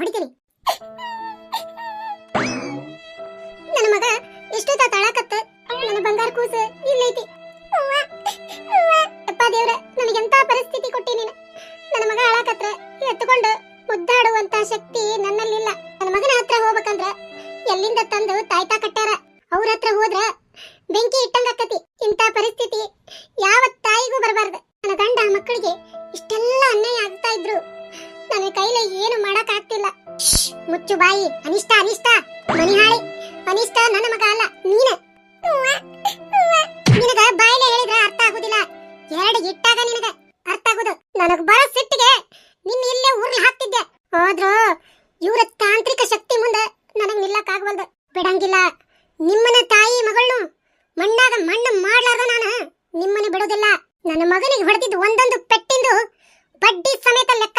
ಹೊಡಿತೀನಿ. ನನ್ನ ಮಗ ಎಷ್ಟೊತ್ತ ತಾಳಕತ್ತ ನನ್ನ ಬಂಗಾರ ಕೂಸು ಇಲ್ಲೈತಿ. ಅಪ್ಪ ದೇವ್ರ ನನಗೆಂತ ಪರಿಸ್ಥಿತಿ ಕೊಟ್ಟಿ ನೀನು? ನನ್ನ ಮಗ ಹಾಳಾಕತ್ರ ಎತ್ಕೊಂಡು ಮುದ್ದಾಡುವಂತ ಶಕ್ತಿ ನನ್ನಲ್ಲಿಲ್ಲ. ನನ್ನ ಮಗನ ಹತ್ರ ಹೋಗ್ಬೇಕಂದ್ರ ಎಲ್ಲಿಂದ ತಂದು ತಾಯ್ತಾ ಕಟ್ಟಾರ ಅವ್ರ ಹತ್ರ ಹೋದ್ರ ಬೆಂಕಿ ಇಟ್ಟಂಗಾಕತಿ ಇಂಥ ಪರಿಸ್ಥಿತಿ ಯಾವ ತಾಯಿಗೂ ಬರಬಾರ್ದು. ನನ್ನ ಗಂಡ ಮಕ್ಕಳಿಗೆ ಇಷ್ಟೆಲ್ಲ ಅನ್ಯಾಯ ಆಗ್ತಾ ಇದ್ರು. ನನ್ನ ಕೈಲಿ ಏನು ಮಾಡಕ್ ಮುಚ್ಚು ಬಾಯಿ. ಅನಿಷ್ಟ ಅನಿಷ್ಟ. ಮನಿಹಾಳಿ ಅನಿಷ್ಟ ನನ್ನ ಮಗ ಅಲ್ಲ, ನೀನ. ನಿನಗ ಬಾಯಿಲೆ ಹೇಳಿದ್ರೆ ಅರ್ಥ ಆಗುದಿಲ್ಲ. ಎರಡು ಇಟ್ಟಾಗ ನಿನಗ ಅರ್ಥ ಆಗುದು. ನನಗ ಬರ ಸಿಟ್ಟಿಗೆ ನಿನ್ನ ಇಲ್ಲೇ ಉರ್ಲಿ ಹಾಕ್ತಿದ್ದೆ. ಹೋದ್ರು ಇವರ ತಾಂತ್ರಿಕ ಶಕ್ತಿ ಮುಂದೆ ನನಗೆ ನಿಲ್ಲಕ್ಕಾಗವಲ್ದು ಬಿಡಂಗಿಲ್ಲ. ನಿಮ್ಮನ ತಾಯಿ ಮಗಳು ಮಣ್ಣಾಗ ಮಣ್ಣು ಮಾಡ್ಲಾರ್ದ ನಾನು. ನಿಮ್ಮನ್ನ ಬಿಡೋದಿಲ್ಲ. ನನ್ನ ಮಗನಿಗೆ ಹೊಡೆದಿದ್ದು ಒಂದೊಂದು ಪೆಟ್ಟಿಂದು ಬಡ್ಡಿ ಸಮೇತ ಲೆಕ್ಕ